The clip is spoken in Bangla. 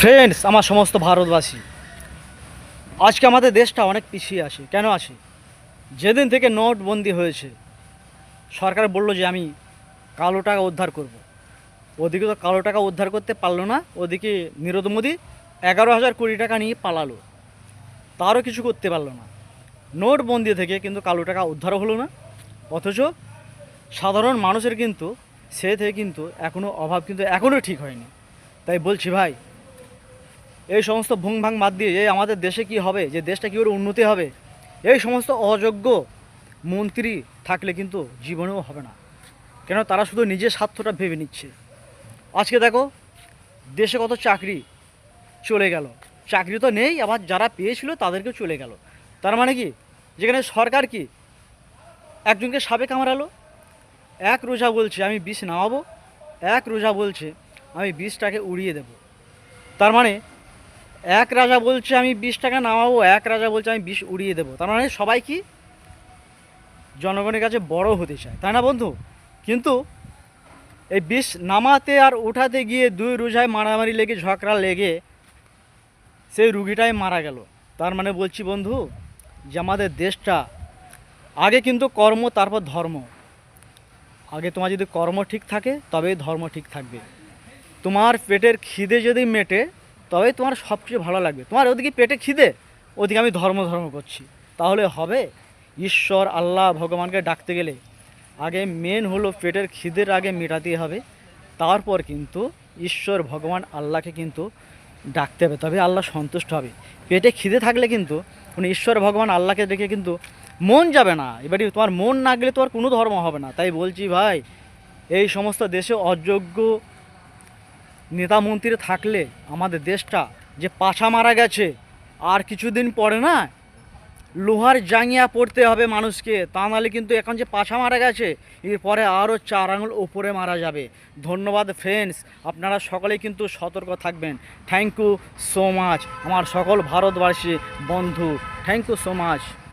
ফ্রেন্ডস আমার সমস্ত ভারতবাসী, আজকে আমাদের দেশটা অনেক পিছিয়ে আছে। কেন আছে? যেদিন থেকে নোটবন্দি হয়েছে, সরকার বলল যে আমি কালো টাকা উদ্ধার করব। ওদিকে তো কালো টাকা উদ্ধার করতে পারল না, ওদিকে নীরদ মোদী এগারো হাজার কোটি টাকা নিয়ে পালালো। তারও কিছু করতে পারল না। নোটবন্দি থেকে কিন্তু কালো টাকা উদ্ধারও হলো না। অথচ সাধারণ মানুষের কিন্তু, সে থেকে কিন্তু এখনও অভাব কিন্তু এখনও ঠিক হয়নি। তাই বলছি ভাই এই সমস্ত ভুং ভাং বাদ দিয়ে যে আমাদের দেশে কি হবে? যে দেশটা কী করে উন্নতি হবে? এই সমস্ত অযোগ্য মন্ত্রী থাকলে কিন্তু জীবনেও হবে না। কেন তারা শুধু নিজের স্বার্থটা ভেবে নিচ্ছে। আজকে দেখো, দেশে কত চাকরি চলে গেল। চাকরি তো নেই, আবার যারা পেয়েছিল তাদেরকেও চলে গেল। তার মানে কি? যেখানে সরকার কি? একজনকে সাবে কামড়ালো। এক রোজা বলছে, আমি বিষ নামাবো। এক রোজা বলছে, আমি বিষটাকে উড়িয়ে দেব। তার মানে এক রাজা বলছে আমি বিশ টাকা নামাবো, এক রাজা বলছে আমি বিষ উড়িয়ে দেবো। তার মানে সবাই কি? জনগণের কাছে বড় হতে চায়, তাই না বন্ধু? কিন্তু এই বিষ নামাতে আর উঠাতে গিয়ে দুই রোজায় মারামারি লেগে, ঝগড়া লেগে সেই রুগীটাই মারা গেল। তার মানে বলছি বন্ধু যে আমাদের দেশটা আগে কিন্তু কর্ম, তারপর ধর্ম। আগে তোমার যদি কর্ম ঠিক থাকে, তবেই ধর্ম ঠিক থাকবে। তোমার পেটের খিদে যদি মেটে তবে তোমার সব কিছু ভালো লাগবে। তোমার ওদিকে পেটে খিদে, ওদিকে আমি ধর্ম ধর্ম করছি। তাহলে হবে, ঈশ্বর, আল্লাহ, ভগবানকে ডাকতে গেলে আগে মেন হলো পেটের খিদের আগে মেটাতে হবে। তারপর কিন্তু ঈশ্বর, ভগবান, আল্লাহকে কিন্তু ডাকতে হবে। তবে আল্লাহ সন্তুষ্ট হবে। পেটে খিদে থাকলে কিন্তু কোনো ঈশ্বর, ভগবান, আল্লাহকে দেখে কিন্তু মন যাবে না। এবারে তোমার মন না গেলে তোমার কোনো ধর্ম হবে না। তাই বলছি ভাই, এই সমস্ত দেশে অযোগ্য নেতা মন্ত্রী থাকলে আমাদের দেশটা যে পাছা মারা গেছে, আর কিছুদিন পরে না লোহার জাঙ্গিয়া পড়তে হবে মানুষকে, তা নাহলে কিন্তু এখন যে পাছা মারা গেছে, এরপরে আরও চার আঙুল ওপরে মারা যাবে। ধন্যবাদ ফ্রেন্ডস আপনারা সকলেই কিন্তু সতর্ক থাকবেন। থ্যাংক ইউ সো মাচ আমার সকল ভারতবাসী বন্ধু থ্যাংক ইউ সো মাচ